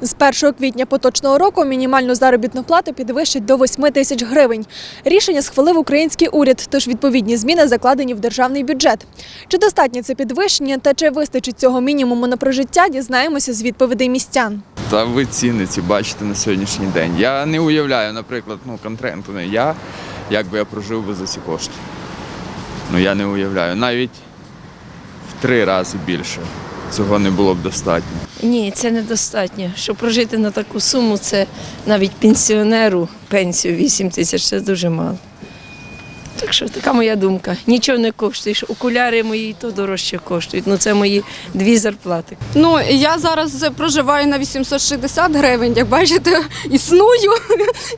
З 1 квітня поточного року мінімальну заробітну плату підвищать до 8 тисяч гривень. Рішення схвалив український уряд, тож відповідні зміни закладені в державний бюджет. Чи достатньо це підвищення та чи вистачить цього мінімуму на прожиття, дізнаємося з відповідей містян. Та ви ціни ці бачите на сьогоднішній день. Я не уявляю, наприклад, ну конкретно я, як би я прожив би за ці кошти. Ну я не уявляю. Навіть в три рази більше цього не було б достатньо. Ні, це недостатньо. Щоб прожити на таку суму, це навіть пенсіонеру пенсію 8 тисяч це дуже мало. Так що така моя думка. Нічого не коштує. Що Окуляри мої то дорожче коштують. Ну це мої дві зарплати. Ну я зараз проживаю на 860 гривень. Як бачите, існую.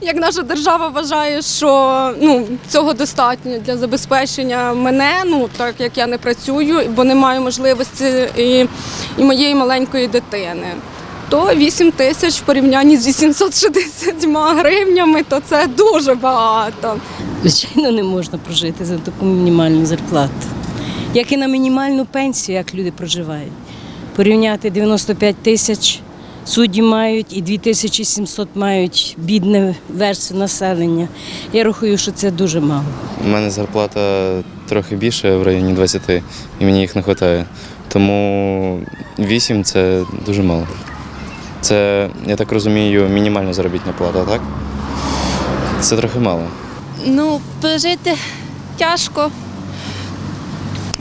Як наша держава вважає, що ну цього достатньо для забезпечення мене. Ну так як я не працюю, бо не маю можливості і, і моєї маленької дитини. То 8 тисяч в порівнянні з 860 гривнями, то це дуже багато. Звичайно, не можна прожити за таку мінімальну зарплату. Як і на мінімальну пенсію, як люди проживають. Порівняти 95 тисяч судді мають і 2700 мають бідне верстви населення. Я рахую, що це дуже мало. У мене зарплата трохи більше в районі 20, і мені їх не вистачає. Тому 8 це дуже мало. Це, я так розумію, мінімальна заробітна плата, так? Це трохи мало. Ну, прожити тяжко.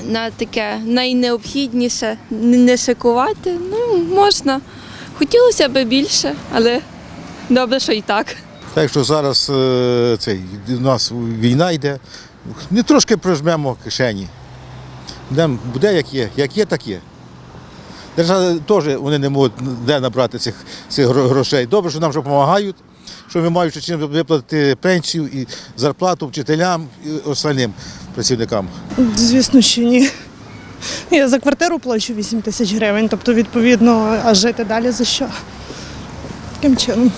На таке найнеобхідніше не шикувати. Ну, можна. Хотілося б більше, але добре, що і так. Так що зараз е, цей, у нас війна йде, не трошки прижмемо кишені. Будем, буде як є, як є, так є. Держава теж вони не можуть де набрати цих, цих грошей. Добре, що нам вже допомагають, що ми маємо чим виплатити пенсію і зарплату вчителям і остальним працівникам. Звісно, що ні. Я за квартиру плачу 8 тисяч гривень, тобто, відповідно, а жити далі за що? Таким чином.